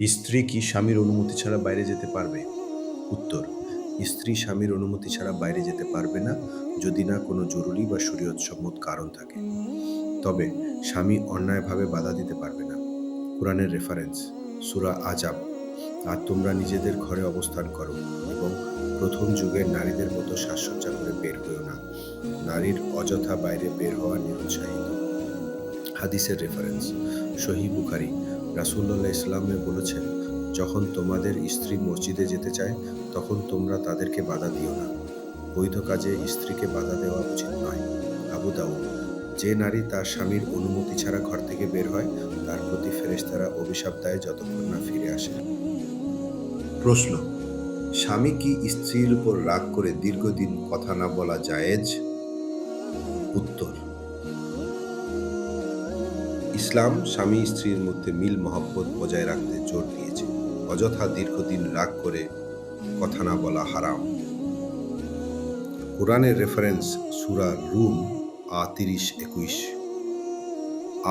স্ত্রী কি স্বামীর অনুমতি ছাড়া বাইরে যেতে পারবে? উত্তর, স্ত্রী স্বামীর অনুমতি ছাড়া বাইরে যেতে পারবে না যদি না কোনো জরুরি বা শরীয়তসম্মত কারণ থাকে। তবে স্বামী অন্যায়ভাবে বাধা দিতে পারবে না। কোরআনের রেফারেন্স সুরা আজাব, আর তোমরা নিজেদের ঘরে অবস্থান করো এবং প্রথম যুগের নারীদের মতো সাজসজ্জা করে বের হইও না। নারীর অযথা বাইরে বের হওয়া নিরুৎসাহিত। হাদিসের রেফারেন্স সহি বুখারি রাসুল্লাহ ইসলামে বলেছেন, যখন তোমাদের স্ত্রী মসজিদে যেতে চায়, তখন তোমরা তাদেরকে বাধা দিও না। বৈধ কাজে স্ত্রীকে বাধা দেওয়া উচিত নয়। আবু দাউদ, যে নারী তার স্বামীর অনুমতি ছাড়া ঘর থেকে বের হয়, তার প্রতি ফেরেশতারা অভিশাপ দেয় যতক্ষণ না ফিরে আসে। প্রশ্ন, স্বামী কি স্ত্রীর উপর রাগ করে দীর্ঘদিন কথা না বলা জায়েজ? উত্তর ইসলাম স্বামী স্ত্রীর মধ্যে মিল মহব্বত বজায় রাখতে জোর দিয়েছে। অযথা দীর্ঘদিন রাগ করে কথা না বলা হারাম। কোরআনের রেফারেন্স সুরা রুম আ তিরিশ একুশ।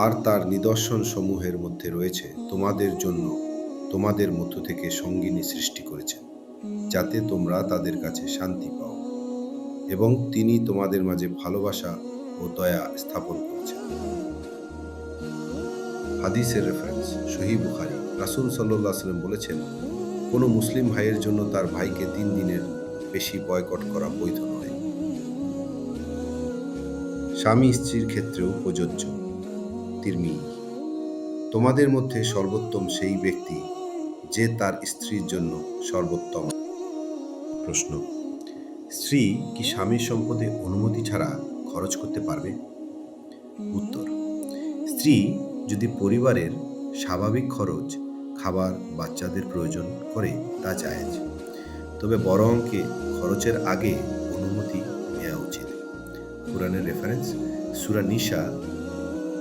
আর তার নিদর্শন সমূহের মধ্যে রয়েছে তোমাদের জন্য তোমাদের মধ্য থেকে সঙ্গিনী সৃষ্টি করেছেন, যাতে তোমরা তাদের কাছে শান্তি পাও। এবং তিনি তোমাদের মাঝে ভালোবাসা ও দয়া স্থাপন করেছেন। হাদিসের রেফারেন্স সহি বুখারি। রাসুল সাল্লাহ সাল্লাম বলেছেন, কোনো মুসলিম ভাইয়ের জন্য তার ভাইকে তিন দিনের বেশি বয়কট করা বৈধ নয়। স্বামী স্ত্রীর ক্ষেত্রেও প্রযোজ্য। তিরমি তোমাদের মধ্যে সর্বোত্তম সেই ব্যক্তি যে তার স্ত্রীর জন্য সর্বোত্তম। প্রশ্ন, স্ত্রী কি স্বামীর সম্পদে অনুমতি ছাড়া খরচ করতে পারবে? উত্তর, স্ত্রী যদি পরিবারের স্বাভাবিক খরচ খাবার বাচ্চাদের প্রয়োজন করে তা জায়েজ। তবে বড় অঙ্কে খরচের আগে অনুমতি নেওয়া উচিত। কোরআনের রেফারেন্স সুরা নিশা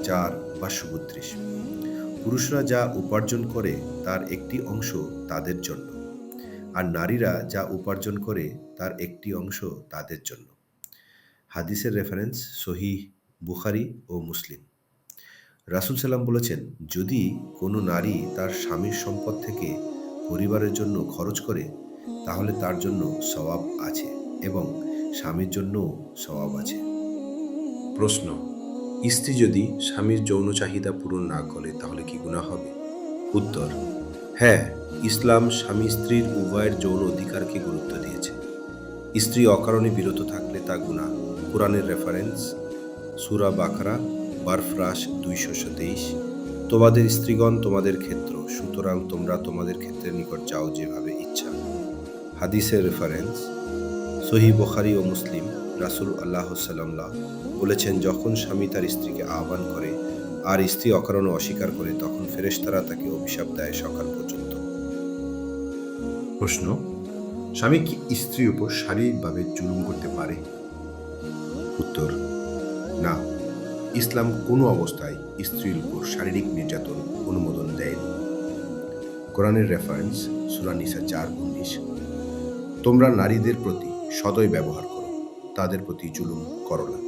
চার পাঁচশো বত্রিশ পুরুষরা যা উপার্জন করে তার একটি অংশ তাদের জন্য, আর নারীরা যা উপার্জন করে তার একটি অংশ তাদের জন্য। হাদিসের রেফারেন্স সহি বুখারি ও মুসলিম। রাসুল সাল্লাম বলেছেন, যদি কোনো নারী তার স্বামীর সম্পদ থেকে পরিবারের জন্য খরচ করে, তাহলে তার জন্য সওয়াব আছে এবং স্বামীর জন্যও সওয়াব আছে। প্রশ্ন, স্ত্রী যদি স্বামীর যৌন চাহিদা পূরণ না করে, তাহলে কি গুণা হবে? উত্তর হ্যাঁ ইসলাম স্বামী স্ত্রীর উভয়ের যৌন অধিকারকে গুরুত্ব দিয়েছে। স্ত্রী অকারণে বিরত থাকলে তা গুণা কোরআনের রেফারেন্স সুরা বারফরাস দুইশো তেইশ। তোমাদের স্ত্রীগণ তোমাদের ক্ষেত্র, সুতরাং তোমরা তোমাদের ক্ষেত্রের নিকট যাও যেভাবে ইচ্ছা। হাদিসের রেফারেন্স সহি বখারি ও মুসলিম রাসুল আল্লাহ সাল্লামলা বলেছেন, যখন স্বামী তার স্ত্রীকে আহ্বান করে আর স্ত্রী অকারণে অস্বীকার করে, তখন ফেরেশতারা তাকে অভিশাপ দেয় সকাল পর্যন্ত। প্রশ্ন, স্বামী কি স্ত্রীর উপর শারীরিকভাবে জুলুম করতে পারে? উত্তর, না। ইসলাম কোনো অবস্থায় স্ত্রীর উপর শারীরিক নির্যাতন অনুমোদন দেয়নি। কোরআনের রেফারেন্স সুরানিসা চার উনিশ। তোমরা নারীদের প্রতি সদয় ব্যবহার করো, তাদের প্রতি জুলুম করো না।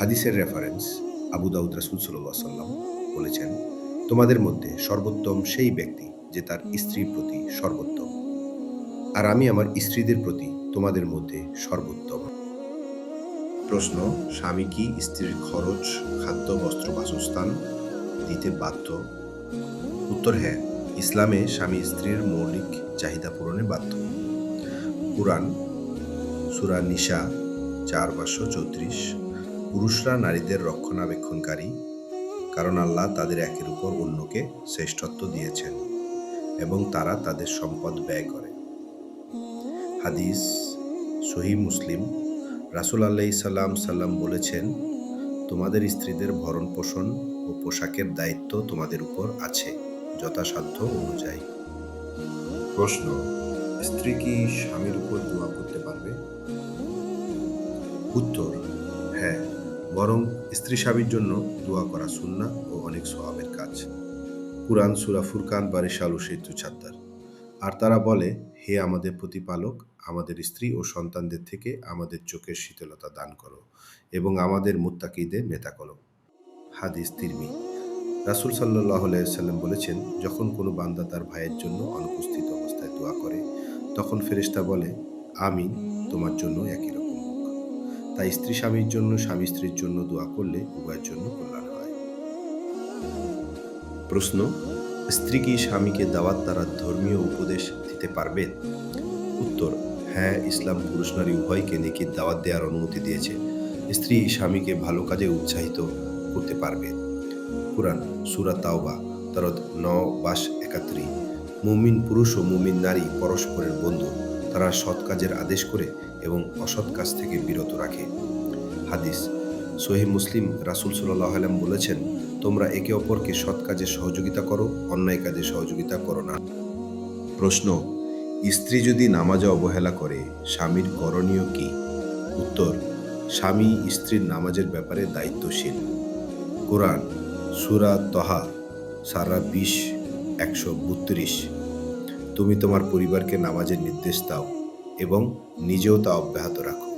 হাদিসের রেফারেন্স আবু দাউদ রাসুল সাল্লাম বলেছেন, তোমাদের মধ্যে সর্বোত্তম সেই ব্যক্তি যে তার স্ত্রীর প্রতি সর্বোত্তম। আর আমি আমার স্ত্রীদের প্রতি তোমাদের মধ্যে সর্বোত্তম। প্রশ্ন, স্বামী কি স্ত্রীর খরচ, খাদ্য, বস্ত্র, বাসস্থান দিতে বাধ্য? উত্তর হ্যাঁ। ইসলামে স্বামী স্ত্রীর মৌলিক চাহিদা পূরণে বাধ্য। কোরআন, সুরা নিশা চার পাঁচশো চৌত্রিশ। পুরুষরা নারীদের রক্ষণাবেক্ষণকারী, কারণ আল্লাহ তাদের একের উপর অন্যকে শ্রেষ্ঠত্ব দিয়েছেন এবং তারা তাদের সম্পদ ব্যয় করে। হাদিস সহি মুসলিম রাসুল আল্লাহ সাল্লাম সাল্লাম বলেছেন, তোমাদের স্ত্রীদের ভরণ পোষণ ও পোশাকের দায়িত্ব তোমাদের উপর আছে, যথাসাধ্য অনুযায়ী। প্রশ্ন, স্ত্রী কি স্বামীর উপর দোয়া করতে পারবে? উত্তর হ্যাঁ বরং স্ত্রী স্বামীর জন্য দোয়া করা সুন্না ও অনেক স্বভাবের কাজ। কুরআন, সুরা ফুরকান বারিশাল ও সেতু ছাত্তার আর তারা বলে, হে আমাদের প্রতিপালক আমাদের স্ত্রী ও সন্তানদের থেকে আমাদের চোখের শীতলতা দান করো এবং আমাদের মুত্তাকিদের নেতা করো। হাদিস তিরমি রাসুল সাল্লাহ সাল্লাম বলেছেন, যখন কোনো বান্দা তার ভাইয়ের জন্য অনুপস্থিত অবস্থায় দোয়া করে, তখন ফেরেশতা বলে আমি তোমার জন্য একই রকম তাই স্ত্রী স্বামীর জন্য, স্বামী স্ত্রীর জন্য দোয়া করলে উভয়ের জন্য কল্যাণ হয়। প্রশ্ন, স্ত্রী কি স্বামীকে দাওয়াত দ্বারা ধর্মীয় উপদেশ দিতে পারবেন? হ্যাঁ ইসলাম পুরুষ নারী উভয়কে নেকির দাওয়াত দেওয়ার অনুমতি দিয়েছে। স্ত্রী স্বামীকে ভালো কাজে উৎসাহিত করতে পারবে। কুরআন, সুরা তাওবা, তারত ন বাস একাত্রি মুমিন পুরুষ ও মুমিন নারী পরস্পরের বন্ধু। তারা সৎ কাজের আদেশ করে এবং অসৎ কাজ থেকে বিরত রাখে। হাদিস সহি মুসলিম রাসুল সাল্লাহ আলাম বলেছেন, তোমরা একে অপরকে সৎ কাজে সহযোগিতা করো, অন্যায় কাজে সহযোগিতা করো না। প্রশ্ন স্ত্রী যদি নামাজে অবহেলা করে, স্বামীর করণীয় কি? উত্তর, স্বামী স্ত্রীর নামাজের ব্যাপারে দায়িত্বশীল। কোরআন, সুরা তহা, সারা বিশ, একশো বত্রিশ। তুমি তোমার পরিবারকে নামাজের নির্দেশ দাও এবং নিজেও তা অব্যাহত রাখো।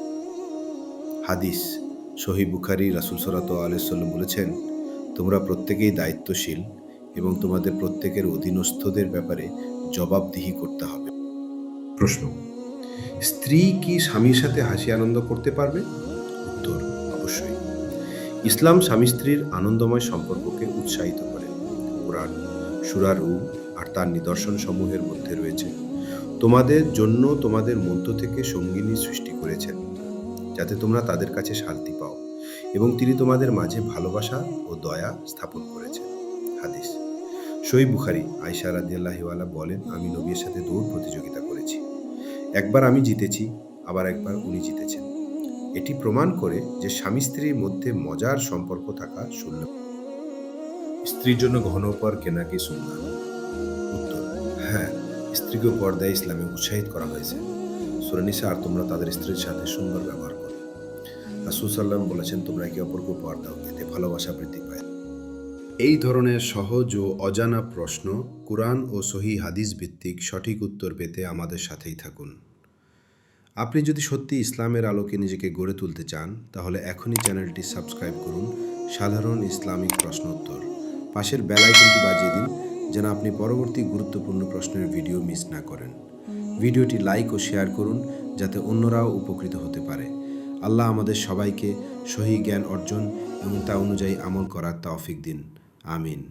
হাদিস, সহি বুখারি রাসুল সরাত আলাইসাল্লাম বলেছেন, তোমরা প্রত্যেকেই দায়িত্বশীল এবং তোমাদের প্রত্যেকের অধীনস্থদের ব্যাপারে জবাবদিহি করতে হবে। প্রশ্ন। স্ত্রী কি স্বামীর সাথে হাসি আনন্দ করতে পারবে? উত্তর, অবশ্যই। ইসলাম স্বামী স্ত্রীর আনন্দময় সম্পর্ককে উৎসাহিত করে। কোরআন, সুরা রুম আর তার নিদর্শন সমূহের মধ্যে রয়েছে। তোমাদের জন্য তোমাদের মধ্য থেকে সঙ্গিনী সৃষ্টি করেছেন, যাতে তোমরা তাদের কাছে শান্তি পাও এবং তিনি তোমাদের মাঝে ভালোবাসা ও দয়া স্থাপন করেছেন। হাদিস। সই বুখারি আয়সা রাদিয়াল্লাহিওয়ালা বলেন, আমি নবীর সাথে দৌড় প্রতিযোগিতা একবার আমি জিতেছি, আবার একবার উনি জিতেছেন। এটি প্রমাণ করে যে স্বামী স্ত্রীর মধ্যে মজার সম্পর্ক থাকা শূন্য। স্ত্রীর জন্য ঘন উপহার কেনা কি সুন্না উত্তর হ্যাঁ স্ত্রীকে পর্দায় ইসলামে উৎসাহিত করা হয়েছে। সুরানিসা আর তোমরা তাদের স্ত্রীর সাথে সুন্দর ব্যবহার করো। রাসুল সাল্লাম বলেছেন, তোমরা একে অপরকে উপহার দাও, এতে ভালোবাসা বৃদ্ধি পায়। এই ধরনের সহজ ও অজানা প্রশ্ন কুরআন ও সহি হাদিস ভিত্তিক সঠিক উত্তর পেতে আমাদের সাথেই থাকুন। আপনি যদি সত্যি ইসলামের আলোকে নিজেকে গড়ে তুলতে চান, তাহলে এখনই চ্যানেলটি সাবস্ক্রাইব করুন সাধারণ ইসলামিক প্রশ্ন উত্তর পাশের বেলাইকনটি বাজিয়ে দিন যেন আপনি পরবর্তী গুরুত্বপূর্ণ প্রশ্নের ভিডিও মিস না করেন। ভিডিওটি লাইক ও শেয়ার করুন যাতে অন্যরাও উপকৃত হতে পারে। আল্লাহ আমাদের সবাইকে সহি জ্ঞান অর্জন এবং তা অনুযায়ী আমল করার তৌফিক দিন। আমিন